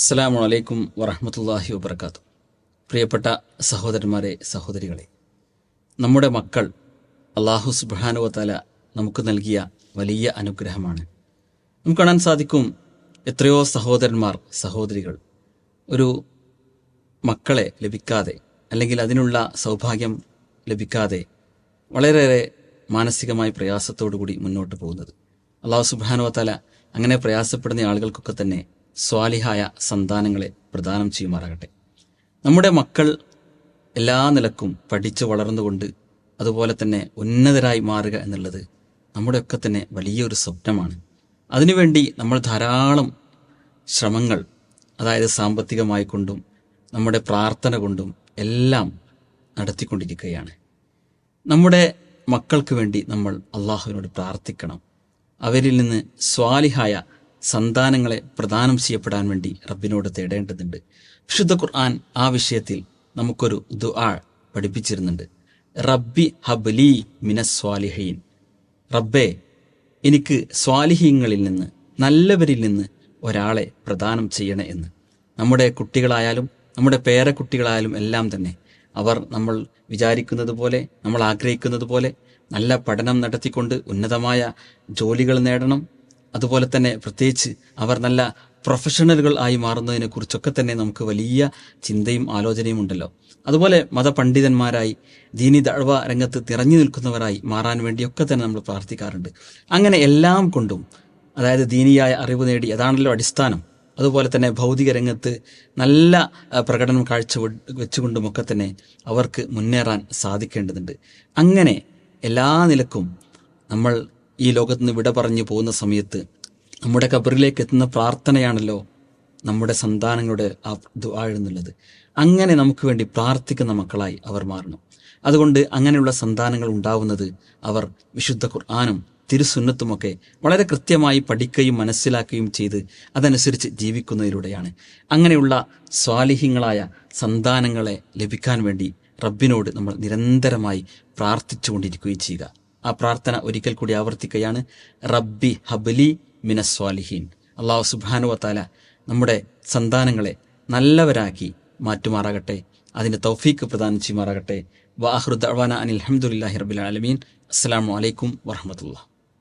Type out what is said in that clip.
അസ്സാം വലൈക്കും വറഹമത്തല്ലാഹി വബർക്കാത്തു പ്രിയപ്പെട്ട സഹോദരന്മാരെ സഹോദരികളെ നമ്മുടെ മക്കൾ അള്ളാഹു സുബാനുവത്തല നമുക്ക് നൽകിയ വലിയ അനുഗ്രഹമാണ്. നമുക്ക് കാണാൻ സാധിക്കും എത്രയോ സഹോദരന്മാർ സഹോദരികൾ ഒരു മക്കളെ ലഭിക്കാതെ അല്ലെങ്കിൽ അതിനുള്ള സൗഭാഗ്യം ലഭിക്കാതെ വളരെയേറെ മാനസികമായ പ്രയാസത്തോടു കൂടി മുന്നോട്ട് പോകുന്നത്. അള്ളാഹു സുബാനുവത്തല അങ്ങനെ പ്രയാസപ്പെടുന്ന ആളുകൾക്കൊക്കെ തന്നെ സ്വാലിഹായ സന്താനങ്ങളെ പ്രദാനം ചെയ്യുമാറാകട്ടെ. നമ്മുടെ മക്കൾ എല്ലാ നിലക്കും പഠിച്ചു വളർന്നുകൊണ്ട് അതുപോലെ തന്നെ ഉന്നതരായി മാറുക എന്നുള്ളത് നമ്മുടെയൊക്കെ തന്നെ വലിയൊരു സ്വപ്നമാണ്. അതിനുവേണ്ടി നമ്മൾ ധാരാളം ശ്രമങ്ങൾ അതായത് സാമ്പത്തികമായി കൊണ്ടും നമ്മുടെ പ്രാർത്ഥന കൊണ്ടും എല്ലാം നടത്തിക്കൊണ്ടിരിക്കുകയാണ്. നമ്മുടെ മക്കൾക്ക് വേണ്ടി നമ്മൾ അള്ളാഹുവിനോട് പ്രാർത്ഥിക്കണം. അവരിൽ നിന്ന് സ്വാലിഹായ സന്താനങ്ങളെ പ്രദാനം ചെയ്യപ്പെടാൻ വേണ്ടി റബ്ബിനോട് തേടേണ്ടതുണ്ട്. വിശുദ്ധ ഖുർആൻ ആ വിഷയത്തിൽ നമുക്കൊരു ദുആ പഠിപ്പിച്ചിരുന്നുണ്ട്. റബ്ബി ഹബ്ലി മിനസ്വാലിഹീൻ റബ്ബേ എനിക്ക് സ്വാലിഹീങ്ങളിൽ നിന്ന് നല്ലവരിൽ നിന്ന് ഒരാളെ പ്രദാനം ചെയ്യണേ എന്ന്. നമ്മുടെ കുട്ടികളായാലും നമ്മുടെ പേരക്കുട്ടികളായാലും എല്ലാം തന്നെ അവർ നമ്മൾ വിചാരിക്കുന്നത് പോലെ നമ്മൾ ആഗ്രഹിക്കുന്നത് പോലെ നല്ല പഠനം നടത്തിക്കൊണ്ട് ഉന്നതമായ ജോലികൾ നേടണം അതുപോലെ തന്നെ പ്രത്യേകിച്ച് അവർ നല്ല പ്രൊഫഷണലുകൾ ആയി മാറുന്നതിനെ കുറിച്ചൊക്കെ തന്നെ നമുക്ക് വലിയ ചിന്തയും ആലോചനയും ഉണ്ടല്ലോ. അതുപോലെ മതപണ്ഡിതന്മാരായി ദീനി ദഴവ രംഗത്ത് തിറഞ്ഞു നിൽക്കുന്നവരായി മാറാൻ വേണ്ടിയൊക്കെ തന്നെ നമ്മൾ പ്രാർത്ഥിക്കാറുണ്ട്. അങ്ങനെ എല്ലാം കൊണ്ടും അതായത് ദീനിയായ അറിവ് നേടി അതാണല്ലോ അടിസ്ഥാനം. അതുപോലെ തന്നെ ഭൗതിക രംഗത്ത് നല്ല പ്രകടനം കാഴ്ച വെച്ചുകൊണ്ടുമൊക്കെ തന്നെ അവർക്ക് മുന്നേറാൻ സാധിക്കേണ്ടതുണ്ട്. അങ്ങനെ എല്ലാ നിലക്കും നമ്മൾ ഈ ലോകത്ത് നിന്ന് വിട പറഞ്ഞു പോകുന്ന സമയത്ത് നമ്മുടെ കബറിലേക്ക് എത്തുന്ന പ്രാർത്ഥനയാണല്ലോ നമ്മുടെ സന്താനങ്ങളുടെ ആ ദുആഴുന്നുള്ളത് അങ്ങനെ നമുക്ക് വേണ്ടി പ്രാർത്ഥിക്കുന്ന മക്കളായി അവർ മാറണം. അതുകൊണ്ട് അങ്ങനെയുള്ള സന്താനങ്ങൾ ഉണ്ടാവുന്നത് അവർ വിശുദ്ധ ഖുർആാനും തിരുസുന്നത്തുമൊക്കെ വളരെ കൃത്യമായി പഠിക്കുകയും മനസ്സിലാക്കുകയും ചെയ്ത് അതനുസരിച്ച് ജീവിക്കുന്നതിലൂടെയാണ്. അങ്ങനെയുള്ള സ്വാലിഹ്യങ്ങളായ സന്താനങ്ങളെ ലഭിക്കാൻ വേണ്ടി റബ്ബിനോട് നമ്മൾ നിരന്തരമായി പ്രാർത്ഥിച്ചുകൊണ്ടിരിക്കുകയും ചെയ്യുക. ആ പ്രാർത്ഥന ഒരിക്കൽ കൂടി ആവർത്തിക്കുകയാണ്. റബ്ബി ഹബ്ലി മിനസ്വാലിഹീൻ അള്ളാഹു സുബാനുവത്താല നമ്മുടെ സന്താനങ്ങളെ നല്ലവരാക്കി മാറ്റുമാറാകട്ടെ. അതിന്റെ തൗഫീക്ക് പ്രദാനം ചെയ്യുമാറാകട്ടെ. വാഹൃദ് അവാന അനിൽ അഹമ്മദുല്ലാഹി റബിൻ ആലമീൻ. അസ്സാം വലൈക്കും വർഹമത്തുള്ള